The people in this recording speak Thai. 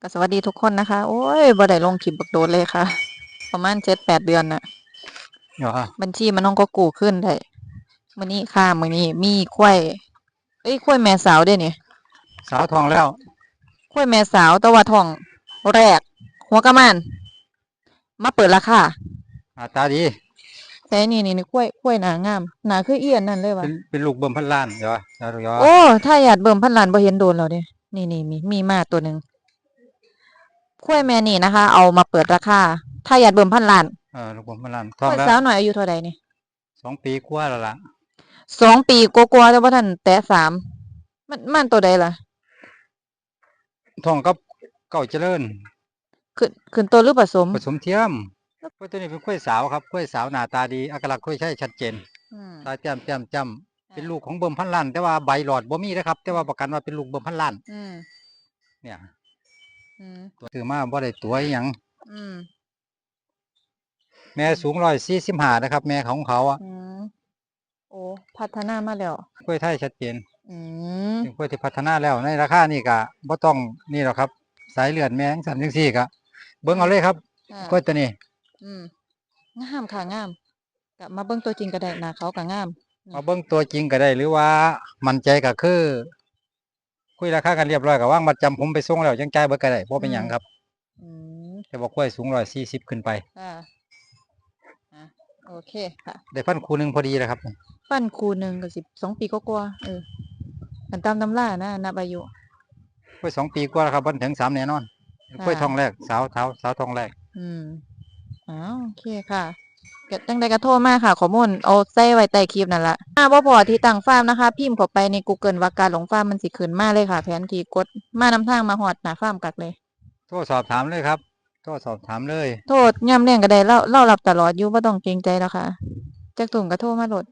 ก็สวัสดีทุกคนนะคะ โอ้ยบ่ได้ลงคลิปบักโดดเลยค่ะ ประมาณเจ็ดแปดเดือนน่ะเหรอบัญชีมันน้องก็กู้ขึ้นได้มื้อนี้ค่ะมื้อนี้มีควายเอ้ยควายแม่สาวเด้นี่สาวทองแล้วควายแม่สาวแต่ว่าท้องแรก หัวกะมันมาเปิดราคาหน้าตาดี แต่นี่นี่นี่ควายควายหน้างามหน้าคือเอียนนั่นเลยว่ะเป็นเป็นลูกเบิ่มพันล้านเหรอเหรอเหรอโอ้ถ้าอยากเบิ่มพันล้านบ่เห็นโดนแล้วเด้นี่นี่มีมีมาตัวหนึ่ง ควายแม่นี่นะคะ เอามาเปิดราคาถ้าอยากเบิ่มพันล้านเออลูกเบิ่มพันล้านทคองวายแล้วสาวหน่อยอายุเท่าใดนี่สองปีกว่าแล้วล่ะสองปีกว่าๆแต่ว่าท่านแตะสามมันมันตัวใดล่ะ ทองกับเก่าเจริญ ขึ้นขึ้นตัวหรือผสมผสมเทียมกล้วยตัวนี้เป็นกล้วยสาวครับกล้วยสาวหน้าตาดีอักลักษณ์กล้วยใช่ชัดเจนอืม ตาแจ่มแจ่มจ้ำเป็นลูกของเบิ่มพันล้านแต่ว่าใบหลอดบ่มีนะครับ แต่ว่าประกันว่าเป็นลูกเบิ่มพันล้าน อืมเนี่ยอืมตัว ถือมาบ่ได้ตัวอหยังอืมแม่สูงร้อยสี่สิบห้านะครับ แม่ของเขาอะอืมโอ้พัฒนามาแล้วกล้วยไทยชัดเจนอืมเป็นกล้วยที่พัฒนาแล้วในราคานี่ก็บ่ต้องนี่หรอกครับ สายเลือดแม่จังสันจังซี่ก็เบิ่งเอาเลยครับอ่ากล้วยตัวนี้อืมงามค่ะงามกลับมาเบิ่งตัวจริงก็ได้หน้าเขาก็งามอืมมาเบิ่งตัวจริงก็ได้ หรือว่า มั่นใจก็คือ คุยราคากันเรียบร้อยก็ว่างมาจำผมไปส่งแล้วยังจ่ายเบิดก็ได้บ่เป็นหยังครับ อืมแต่บอกกล้วยสูง140ขึ้นไป ค่ะอะโอเคค่ะ ได้พันคูหนึงพอดีแล้วครับ ปั้นคูหนึ่งก็สิบสองปีก็กว่าๆเออกันตามตำรานะนับอายุ กล้วยสองปีกว่าแล้วครับบ่ถึงสามแน่นอนเป็นกล้วยค่ะทองแรกสาวสาวสาวทองแรก อืมอ้าวโอเคค่ะเกิดจังใดก็โทรมาค่ะข้อมูลเอาใส่ไว้ใต้คลิปนั่นละถ้าบ่พอที่ตั้งฟาร์มนะคะ พิมพ์เข้าไปใน Google ว่าการหลงฟาร์มมันสิขึ้นมาเลยค่ะ แผนที่กดมานำทางมาฮอดหน้าฟาร์มกักเลย โทรสอบถามเลยครับโทรสอบถามเลย โทษย่ำเลี้ยงก็ได้เล่าเล่ารับตลอดอยู่บ่ต้องเกรงใจแล้วค่ะจักตุ่มก็โทรมาโลด